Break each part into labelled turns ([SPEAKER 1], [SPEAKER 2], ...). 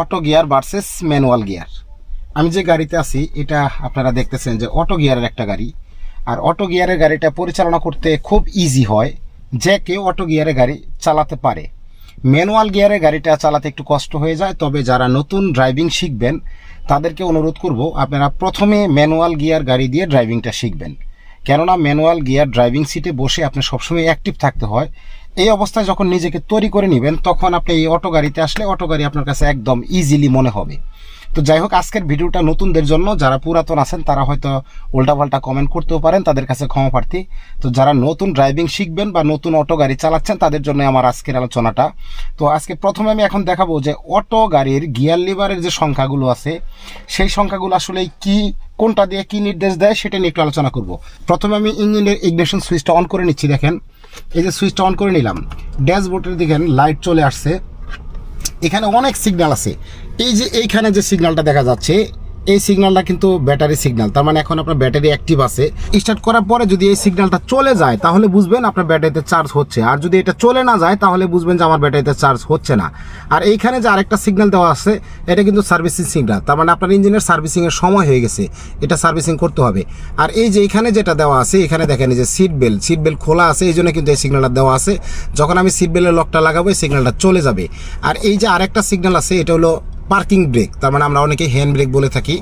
[SPEAKER 1] Auto gear versus manual gear আমি যে গাড়িতে আছি, এটা আপনারা দেখতেছেন যে অটো গিয়ারের একটা গাড়ি। আর অটো গিয়ারের গাড়িটা পরিচালনা করতে খুব ইজি হয়, যে কেউ অটো গিয়ারের গাড়ি চালাতে পারে। ম্যানুয়াল গিয়ারের গাড়িটা চালাতে একটু কষ্ট হয়ে যায়, তবে যারা নতুন ড্রাইভিং শিখবেন, তাদেরকে অনুরোধ করব, আপনারা প্রথমে ম্যানুয়াল গিয়ার গাড়ি দিয়ে ড্রাইভিংটা শিখবেন। কেননা ম্যানুয়াল গিয়ার ড্রাইভিং সিটে বসে আপনি সবসময় অ্যাক্টিভ থাকতে হয় এই অবস্থায় যখন নিজেকে তৈরি করে নেবেন, তখন আপনি এই অটো গাড়িতে আসলে অটো গাড়ি আপনার কাছে একদম ইজিলি মনে হবে। তো যাই হোক, আজকের ভিডিওটা নতুনদের জন্য, যারা পুরাতন আছেন, তারা হয়তো উল্টাপাল্টা কমেন্ট করতেও পারেন, তাদের কাছে ক্ষমা প্রার্থী। তো যারা নতুন ড্রাইভিং শিখবেন বা নতুন অটো গাড়ি চালাচ্ছেন, তাদের জন্য আমার আজকের আলোচনাটা। তো আজকে প্রথমে আমি এখন দেখাবো যে অটো গাড়ির গিয়ার লিভারের যে সংখ্যাগুলো আছে, সেই সংখ্যাগুলো আসলে কি, কোনটা দিয়ে কি নির্দেশ দেয়, সেটা নিয়ে একটু আলোচনা করব। প্রথমে আমি ইঞ্জিনের ইগনিশন সুইচটা অন করে নিচ্ছি, দেখেন। এই যে সুইচটা অন করে নিলাম, ড্যাশবোর্ডের দেখেন লাইট চলে আসছে। এখানে অনেক সিগন্যাল আছে। এই যে এইখানে যে সিগন্যালটা দেখা যাচ্ছে এই সিগন্যালটা কিন্তু ব্যাটারি সিগন্যাল তার মানে এখন আপনার ব্যাটারি অ্যাক্টিভ আছে। স্টার্ট করার পরে যদি এই সিগন্যালটা চলে যায়, তাহলে বুঝবেন আপনার ব্যাটারিতে চার্জ হচ্ছে। আর যদি এটা চলে না যায়, তাহলে বুঝবেন যে আমার ব্যাটারিতে চার্জ হচ্ছে না। আর এইখানে যে আরেকটা সিগন্যাল দেওয়া আছে, এটা কিন্তু সার্ভিসিং সিগন্যাল তার মানে আপনার ইঞ্জিনের সার্ভিসিংয়ের সময় হয়ে গেছে। এটা সার্ভিসিং করতে হবে। আর এই যে এখানে যেটা দেওয়া আছে, এখানে দেখেন যে সিট বেল্ট সিট বেল্ট খোলা আছে এই জন্য কিন্তু এই সিগন্যালটা দেওয়া আছে। যখন আমি সিট বেল্টের লকটা লাগাবো, এই সিগন্যালটা চলে যাবে। আর এই যে আরেকটা সিগন্যাল আছে, এটা হলো পার্কিং ব্রেক, তার মানে আমরা অনেকে হ্যান্ড ব্রেক বলে থাকি।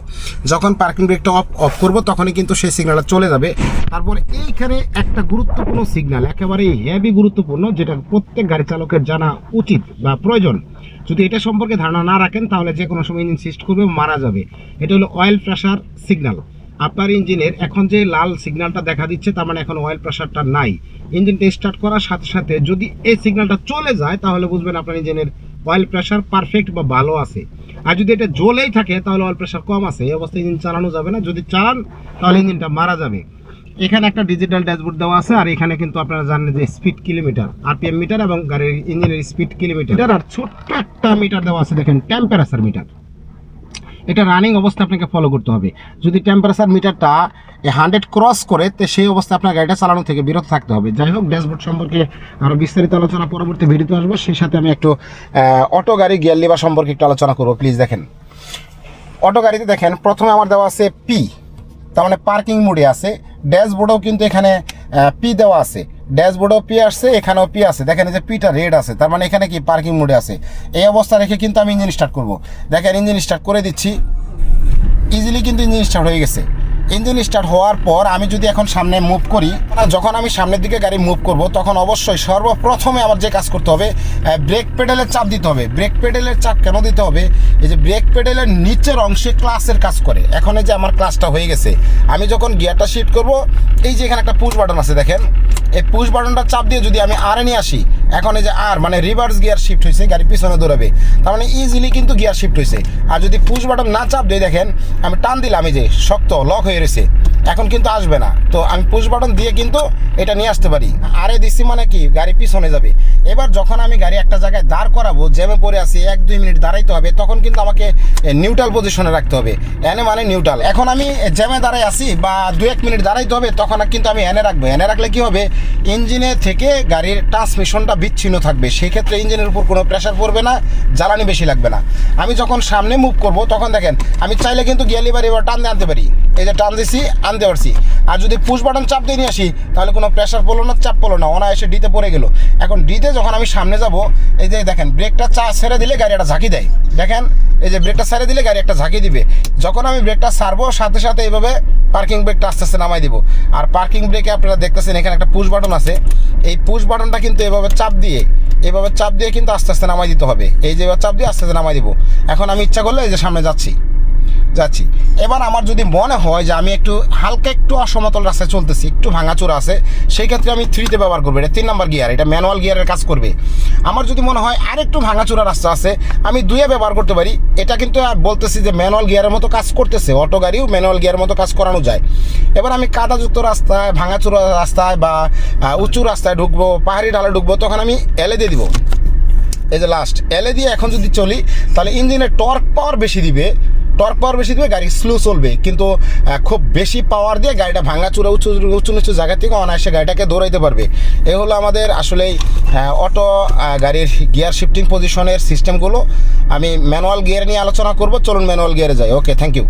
[SPEAKER 1] যখন পার্কিং ব্রেকটা অফ অফ করব, তখনই কিন্তু সেই সিগন্যালটা চলে যাবে। তারপরে এইখানে একটা গুরুত্বপূর্ণ সিগন্যাল একেবারে হেভি গুরুত্বপূর্ণ, যেটা প্রত্যেক গাড়ি চালকের জানা উচিত বা প্রয়োজন। যদি এটা সম্পর্কে ধারণা না রাখেন, তাহলে যে কোনো সময় ইঞ্জিন সিস্ট করবে, মারা যাবে। এটা হলো অয়েল প্রেশার সিগন্যাল আপনার ইঞ্জিনের এখন যে লাল সিগন্যালটা দেখা দিচ্ছে, তার মানে এখন অয়েল প্রেশারটা নাই। ইঞ্জিনটা স্টার্ট করার সাথে সাথে যদি এই সিগন্যালটা চলে যায়, তাহলে বুঝবেন আপনার ইঞ্জিনের অয়েল প্রেশার পারফেক্ট বা ভালো আছে। আর যদি এটা জ্বলেই থাকে, তাহলে অয়েল প্রেশার কম আছে। এই অবস্থায় ইঞ্জিন চালানো যাবে না। যদি চালান, তাহলে ইঞ্জিনটা মারা যাবে। এখানে একটা ডিজিটাল ড্যাশবোর্ড দেওয়া আছে, আর এখানে কিন্তু আপনারা জানেন যে স্পিড কিলোমিটার আরপিএম মিটার এবং গাড়ির ইঞ্জিনের স্পিড কিলোমিটার আর ছোট্ট একটা মিটার দেওয়া আছে, দেখেন টেম্পারেচার মিটার এটা রানিং অবস্থা আপনাকে ফলো করতে হবে। যদি টেম্পারেচার মিটারটা হান্ড্রেড ক্রস করে, তো সেই অবস্থায় আপনার গাড়িটা চালানো থেকে বিরত থাকতে হবে। যাই হোক ড্যাশবোর্ড সম্পর্কে আরও বিস্তারিত আলোচনা পরবর্তী ভিডিওতে আসব। সেই সাথে আমি একটু অটো গাড়ি গিয়ার লিভার সম্পর্কে একটু আলোচনা করব। প্লিজ দেখেন। অটো গাড়িতে দেখেন, প্রথমে আমার দেওয়া আছে পি তার মানে পার্কিং মোডে আছে। ড্যাশবোর্ডেও কিন্তু এখানে পি দেওয়া আছে। ড্যাশবোর্ডেও পি আসছে, এখানেও পি আছে। দেখেন যে পিটা রেড আছে, তার মানে এখানে কি পার্কিং মোডে আছে। এই অবস্থা রেখে কিন্তু আমি ইঞ্জিন স্টার্ট করব। দেখেন ইঞ্জিন স্টার্ট করে দিচ্ছি। ইজিলি কিন্তু ইঞ্জিন স্টার্ট হয়ে গেছে। ইঞ্জিন স্টার্ট হওয়ার পর আমি যদি এখন সামনে মুভ করি, যখন আমি সামনের দিকে গাড়ি মুভ করব, তখন অবশ্যই সর্বপ্রথমে আমার যে কাজ করতে হবে ব্রেক পেডেলের চাপ দিতে হবে। ব্রেক পেডেলের চাপ কেন দিতে হবে? এই যে ব্রেক পেডেলের নিচের অংশে ক্লাসের কাজ করে। এখন এই যে আমার ক্লাসটা হয়ে গেছে। আমি যখন গিয়ারটা শিফট করব, এই যে এখানে একটা পুশ বাটন আছে দেখেন। এই পুশ বাটনটা চাপ দিয়ে যদি আমি আরে নিয়ে আসি এখন এই যে আর মানে রিভার্স গিয়ার শিফট হয়েছে গাড়ি পিছনে দৌড়াবে। তার মানে ইজিলি কিন্তু গিয়ার শিফট হয়েছে আর যদি পুশ বাটন না চাপ দিয়ে দেখেন, আমি টান দিলাম, এই যে শক্ত লক হয়ে রয়েছে এখন কিন্তু আসবে না। তো আমি পুশ বাটন দিয়ে কিন্তু এটা নিয়ে আসতে পারি। আরে দিচ্ছি মানে কি? গাড়ি পিছনে যাবে। এবার যখন আমি গাড়ি একটা জায়গায় দাঁড় করাবো, জ্যামে পড়ে আসি এক, দুই মিনিট দাঁড়াইতে হবে, তখন কিন্তু আমাকে নিউট্রাল পজিশনে রাখতে হবে। এনে মানে নিউট্রাল এখন আমি জ্যামে দাঁড়াই আসি বা দু, এক মিনিট দাঁড়াইতে হবে, তখন কিন্তু আমি এনে রাখব। এনে রাখলে কি হবে? ইঞ্জিনে থেকে গাড়ির ট্রান্সমিশনটা বিচ্ছিন্ন থাকবে। সেই ক্ষেত্রে ইঞ্জিনের উপর কোনো প্রেশার পড়বে না, জ্বালানি বেশি লাগবে না। আমি যখন সামনে মুভ করব, তখন দেখেন, আমি চাইলে কিন্তু গিয়ার লিভার এবার টান আনতে পারি। এই যে টান দিছি আনতে পারছি। আর যদি পুশ বাটন চাপ দিয়ে নিয়ে আসি, তাহলে কোনো প্রেশার পড়ল না, চাপ পড়ল না, অনায়াসে ডিতে পড়ে গেল। এখন ডিতে যখন আমি সামনে যাব, এই যে দেখেন ব্রেকটা চা ছেড়ে দিলে গাড়ি একটা ঝাঁকি দেয়। দেখেন, এই যে ব্রেকটা ছেড়ে দিলে গাড়ি একটা ঝাঁকি দিবে। যখন আমি ব্রেকটা ছাড়বো, সাথে সাথে এইভাবে পার্কিং ব্রেকটা আস্তে আস্তে নামাই দিব। আর পার্কিং ব্রেকে আপনারা দেখতেছেন, এখানে একটা পুশ বাটন আছে। এই পুশ বাটনটা কিন্তু এভাবে চাপ দিয়ে, এভাবে চাপ দিয়ে কিন্তু আস্তে আস্তে নামাই দিতে হবে। এই যে চাপ দিয়ে আস্তে আস্তে নামাই দিব। এখন আমি ইচ্ছা করলে এই যে সামনে যাচ্ছি। যাচ্ছি। এবার আমার যদি মনে হয় যে আমি একটু হালকা একটু অসমতল রাস্তায় চলতেছি, একটু ভাঙাচোরা আছে, সেই ক্ষেত্রে আমি থ্রিতে ব্যবহার করব। এটা তিন নম্বর গিয়ার এটা ম্যানুয়াল গিয়ারের কাজ করবে। আমার যদি মনে হয় আর একটু ভাঙাচোরা রাস্তা আছে, আমি দুয়ে ব্যবহার করতে পারি। এটা কিন্তু বলতেছি যে ম্যানুয়াল গিয়ারের মতো কাজ করতেছে অটো গাড়িও ম্যানুয়াল গিয়ারের মতো কাজ করানো যায়। এবার আমি কাদাযুক্ত রাস্তায়, ভাঙাচোরা রাস্তায় বা উঁচু রাস্তায় ঢুকবো, পাহাড়ি ঢালে ঢুকবো, তখন আমি এলে দিয়ে দিব। এই যে লাস্ট এলে দিয়ে এখন যদি চলি, তাহলে ইঞ্জিনের টর্ক পাওয়ার বেশি দিবে। টর্ক পাওয়ার বেশি দেবে, গাড়ি স্লো চলবে। কিন্তু খুব বেশি পাওয়ার দিয়ে গাড়িটা ভাঙা চূড়া উঁচু উঁচু নিচু জায়গা থেকে অনায়াসে গাড়িটাকে দৌড়াইতে পারবে। এ হলো আমাদের আসলে অটো গাড়ির গিয়ার শিফটিং পজিশনের সিস্টেমগুলো আমি ম্যানুয়াল গিয়ার নিয়ে আলোচনা করব, চলুন ম্যানুয়াল গিয়ারে যাই। Okay thank you